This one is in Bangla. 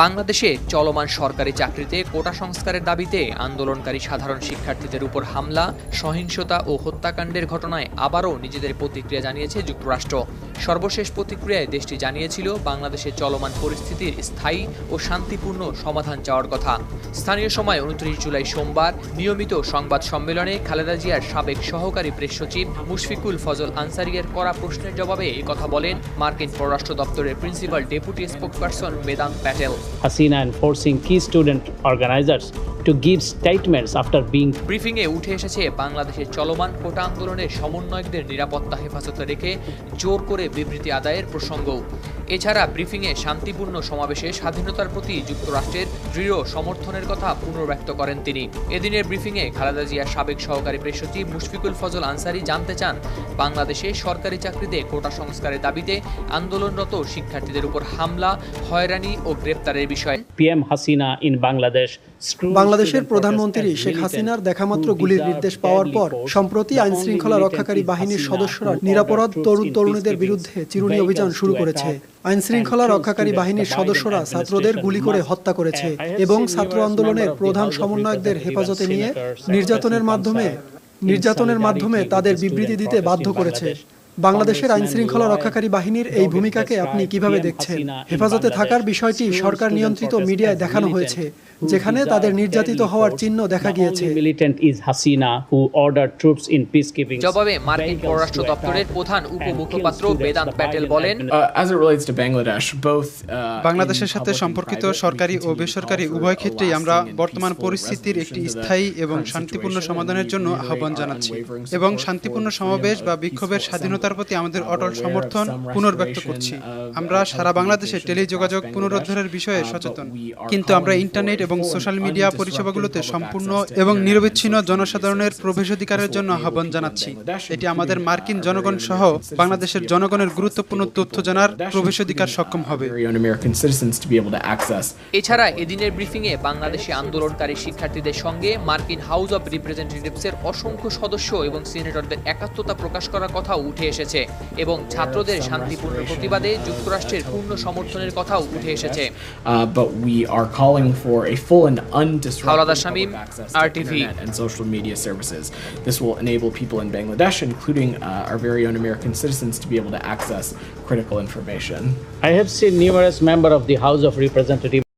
বাংলাদেশে চলমান সরকারি চাকরিতে কোটা সংস্কারের দাবিতে আন্দোলনকারী সাধারণ শিক্ষার্থীদের উপর হামলা, সহিংসতা ও হত্যাকাণ্ডের ঘটনায় আবারও নিজেদের প্রতিক্রিয়া জানিয়েছে যুক্তরাষ্ট্র। সর্বশেষ প্রতিক্রিয়ায় দেশটি জানিয়েছিল, বাংলাদেশে চলমান পরিস্থিতির স্থায়ী ও শান্তিপূর্ণ সমাধান চাওয়ার কথা। স্থানীয় সময় উনত্রিশ জুলাই সোমবার নিয়মিত সংবাদ সম্মেলনে খালেদা জিয়ার সাবেক সহকারী প্রেস সচিব মুশফিকুল ফজল আনসারিয়ের করা প্রশ্নের জবাবে কথা বলেন মার্কিন পররাষ্ট্র দপ্তরের principal deputy spokesperson Vedant Patel. Hasina and forcing key student organizers to give statements after being ব্রিফিংয়ে উঠে এসেছে বাংলাদেশের চলমান কোটা আন্দোলনের সমন্বয়কদের নিরাপত্তা হেফাজতে রেখে জোর করে বিবৃতি আদায়ের প্রসঙ্গও। এছাড়া ব্রিফিংয়ে শান্তিপূর্ণ সমাবেশে স্বাধীনতার প্রতি যুক্তরাষ্ট্রের দৃঢ় সমর্থনের কথা পুনর্ব্যক্ত করেন তিনি এদিনের ব্রিফিংয়ে খালেদা জিয়ার সাবেক সহকারী প্রেস সচিব মুশফিকুল ফজল আনসারি জানতে চান বাংলাদেশে সরকারি চাকরিতে কোটা সংস্কারের দাবিতে আন্দোলনরত শিক্ষার্থীদের উপর হামলা হয়রানি ও গ্রেপ্তারের বিষয়ে Hasina in Bangladesh. screwed বাংলাদেশের প্রধানমন্ত্রী শেখ হাসিনার দেখামাত্র গুলির নির্দেশ পাওয়ার পর সম্প্রতি আইন শৃঙ্খলা রক্ষাকারী বাহিনীর সদস্যরা নিরাপরাধ তরুণ তরুণীদের বিরুদ্ধে চিরুনি অভিযান শুরু করেছে আইন শৃঙ্খলা রক্ষাকারী বাহিনীর সদস্যরা ছাত্রদের গুলি করে হত্যা করেছে এবং ছাত্র আন্দোলনের প্রধান সমন্বয়কদের হেফাজতে নিয়ে নির্যাতনের মাধ্যমে নির্যাতনের মাধ্যমে তাদের বিবৃতি দিতে বাধ্য করেছে। বাংলাদেশের আইন শৃঙ্খলা রক্ষাকারী বাহিনীর এই ভূমিকাকে আপনি কীভাবে দেখছেন? হেফাজতে থাকার বিষয়টি সরকার নিয়ন্ত্রিত মিডিয়ায় দেখানো হয়েছে যেখানে তাদের নির্যাতিত হওয়ার চিহ্ন দেখা গিয়েছে। জবাবে বাংলাদেশের সাথে সম্পর্কিত সরকারি ও বেসরকারি উভয় ক্ষেত্রেই আমরা বর্তমান পরিস্থিতির একটি স্থায়ী এবং শান্তিপূর্ণ সমাধানের জন্য আহ্বান জানাচ্ছি। এবং শান্তিপূর্ণ সমাবেশ বা বিক্ষোভের স্বাধীনতা নেতার প্রতি আমাদের অটল সমর্থন পুনর্ব্যক্ত করছি। আমরা সারা বাংলাদেশে টেলিযোগাযোগ পুনরুদ্ধারের বিষয়ে সচেতন। কিন্তু আমরা ইন্টারনেট এবং সোশ্যাল মিডিয়া পরিষেবাগুলোতে সম্পূর্ণ এবং নিরবিচ্ছিন্ন জনসাধারণের প্রবেশাধিকারের জন্য আহ্বান জানাচ্ছি। এটি আমাদের মার্কিন জনগণ সহ বাংলাদেশের জনগণের গুরুত্বপূর্ণ তথ্য জানার প্রবেশ অধিকার সক্ষম হবে। এছাড়া এদিনের ব্রিফিং এ বাংলাদেশে আন্দোলনকারী শিক্ষার্থীদের সঙ্গে মার্কিন হাউস অব রিপ্রেজেন্টেটিভস এর অসংখ্য সদস্য এবং সিনেটরদের একাত্মতা প্রকাশ করার কথা উঠে এসেছে এবং ছাত্রদের শান্তিপূর্ণ প্রতিবাদে যুক্তরাষ্ট্রের পূর্ণ সমর্থনের কথাও উঠে এসেছে Uh, but we are calling for a full and social media services. This will enable people in Bangladesh, including uh, our very own American citizens, to be able to access critical information. I have seen numerous members of the House of Representatives